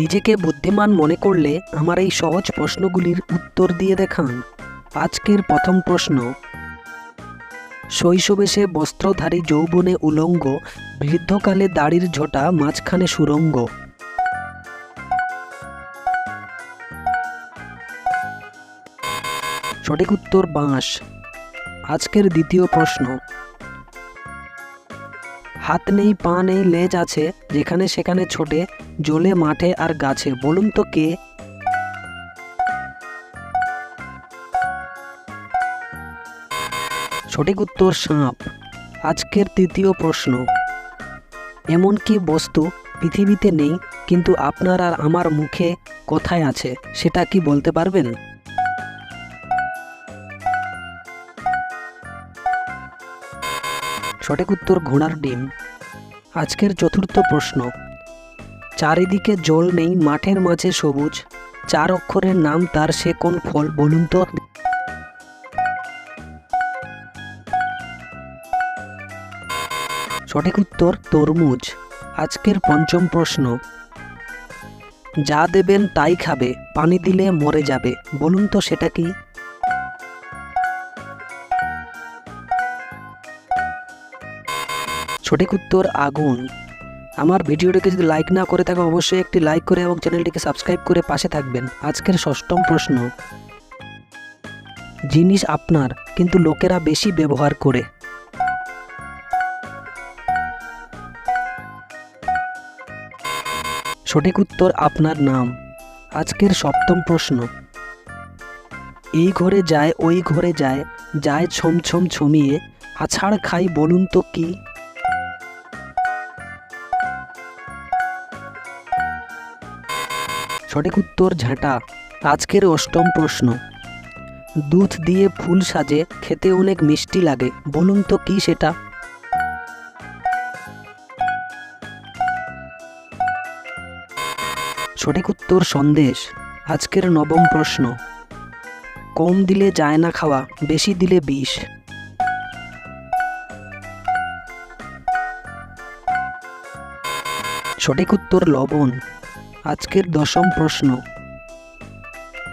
নিজেকে বুদ্ধিমান মনে করলে আমার এই সহজ প্রশ্নগুলির উত্তর দিয়ে দেখান। আজকের প্রথম প্রশ্ন। শৈশবে সে বস্ত্রধারী যৌবনে উলঙ্গ, বৃদ্ধকালে দাড়ির ঝোঁটা, মাঝখানে সুরঙ্গ। সঠিক উত্তর বাঁশ। আজকের দ্বিতীয় প্রশ্ন। হাত নেই, পা নেই, লেজ আছে, যেখানে সেখানে ছোটে, জলে মাঠে আর গাছে। বলুন তো কে? সঠিক উত্তর, সাপ। আজকের তৃতীয় প্রশ্ন। এমন কি বস্তু পৃথিবীতে নেই, কিন্তু আপনার আর আমার মুখে কোথায় আছে, সেটা কি বলতে পারবেন? সঠিক উত্তর ঘোড়ার ডিম। আজকের চতুর্থ প্রশ্ন। চারিদিকে জল নেই, মাঠের মাঝে সবুজ। চার অক্ষরের নাম তার, সে কোন ফল বলুন তো? সঠিক উত্তর, তরমুজ। আজকের পঞ্চম প্রশ্ন। যা দেবেন তাই খাবে, পানি দিলে মরে যাবে। বলুন তো সেটা কি? সঠিক উত্তর আগুন। আমার ভিডিওটিকে যদি লাইক না করে থাকো অবশ্যই একটি লাইক করে এবং চ্যানেলটিকে সাবস্ক্রাইব করে পাশে থাকবেন। আজকের ষষ্ঠম প্রশ্ন। জিনিস আপনার, কিন্তু লোকেরা বেশি ব্যবহার করে। সঠিক উত্তর আপনার নাম। আজকের সপ্তম প্রশ্ন। এই ঘরে যায়, ওই ঘরে যায় যায় ছম ছম ছমিয়ে আছাড় খাই বলুন তো কি? সঠিক উত্তর ঝাঁটা। আজকের অষ্টম প্রশ্ন। দুধ দিয়ে ফুল সাজে খেতে অনেক মিষ্টি লাগে, বলুন তো কি সেটা? সঠিক উত্তর সন্দেশ। আজকের নবম প্রশ্ন। কম দিলে যায় না খাওয়া, বেশি দিলে বিষ। সঠিক উত্তর লবণ। আজকের দশম প্রশ্ন।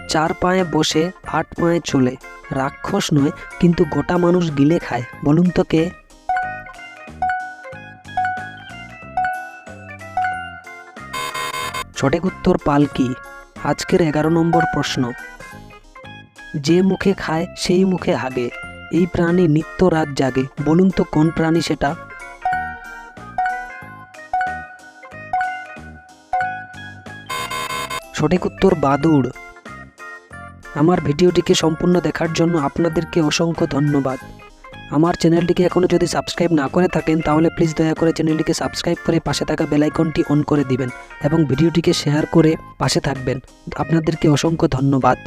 চার পায়ে বসে আট পায়ে চলে। রাক্ষস নয়, কিন্তু গোটা মানুষ গিলে খায়। বলুন তো কে? সঠিক উত্তর পালকি। আজকের এগারো নম্বর প্রশ্ন। যে মুখে খায়, সেই মুখে হাগে। এই প্রাণী নিত্য রাত জাগে। বলুন তো কোন প্রাণী সেটা? সঠিক উত্তর বাদুড়। আমার ভিডিওটিকে সম্পূর্ণ দেখার জন্য আপনাদেরকে অসংখ্য ধন্যবাদ। আমার চ্যানেলটিকে এখনও যদি সাবস্ক্রাইব না করে থাকেন, তাহলে প্লিজ দয়া করে চ্যানেলটিকে সাবস্ক্রাইব করে পাশে থাকা বেলাইকনটি অন করে দিবেন এবং ভিডিওটিকে শেয়ার করে পাশে থাকবেন। আপনাদেরকে অসংখ্য ধন্যবাদ।